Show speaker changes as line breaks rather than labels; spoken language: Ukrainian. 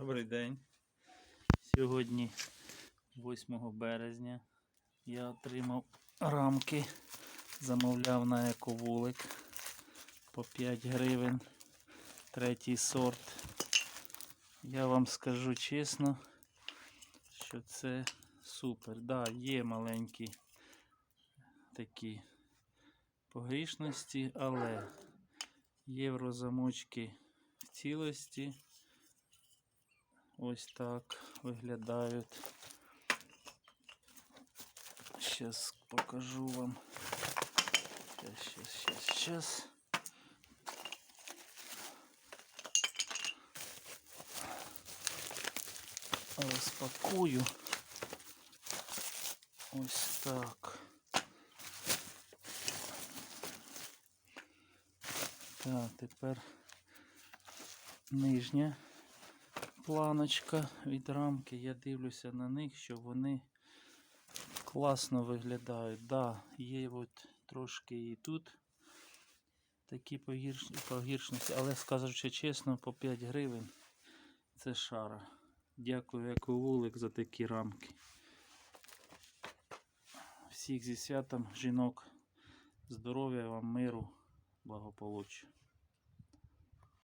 Добрий день. Сьогодні, 8 березня, я отримав рамки, замовляв на ековулик по 5 гривень, третій сорт. Я вам скажу чесно, що це супер. Да, є маленькі такі погрішності, але єврозамочки в цілості. Ось так виглядають. Сейчас покажу вам. Сейчас, сейчас, сейчас. Розпакую. Ось так. Так, тепер нижня планочка від рамки. Я дивлюся на них, що вони класно виглядають. Да, є от трошки і тут такі погіршності, але скажучи чесно, по 5 гривень це шара. Дякую, Ековулик, за такі рамки. Всіх зі святом жінок. Здоров'я вам, миру, благополуччя.